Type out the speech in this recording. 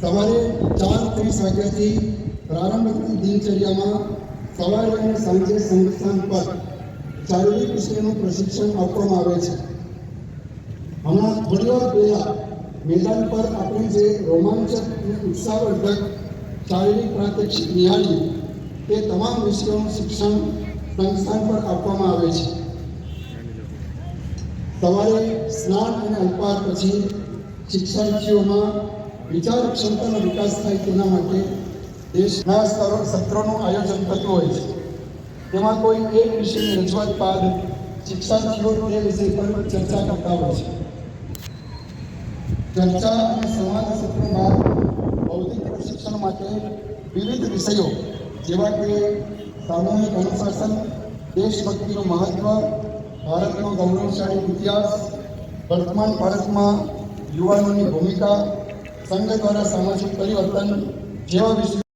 સવારે ચાર ત્રીસ વાગ્યાથી પ્રારંભ થતી દિનચર્યામાં સવારે અને સાંજે સંસ્થાન પર શારીરિક વિષયનું પ્રશિક્ષણ આપવામાં આવે છે. હમણાં થોડી વાર પહેલા મેદાન પર આપણે જે રોમાંચક અને ઉત્સાહવર્ધક શારીરિક પ્રાત્યક્ષિક નિહાળ્યું તે તમામ વિષયોનું શિક્ષણ સંસ્થાન પર આપવામાં આવે છે. સવારે સ્નાન અને અલ્પાહાર પછી શિક્ષાર્થીઓમાં વિચાર ક્ષમતાનો વિકાસ થાય તેના માટે દેશના સ્તરો સત્રોનું આયોજન થતું હોય છે. તેમાં કોઈ એક વિષયની રજૂઆત બાદ શિક્ષાર્થીઓ તે વિષય પર ચર્ચા કરતા હોય છે. ચર્ચા અને સંવાદ સત્રો બાદ ભૌતિક પ્રશિક્ષણ માટે વિવિધ વિષયો, જેવા કે સામૂહિક અનુશાસન, દેશભક્તિનું મહત્વ, ભારતનો ગૌરવશાળી ઇતિહાસ, વર્તમાન ભારતમાં યુવાનોની ભૂમિકા સંઘ દ્વારા સામાજિક પરિવર્તન જેવા વિષયો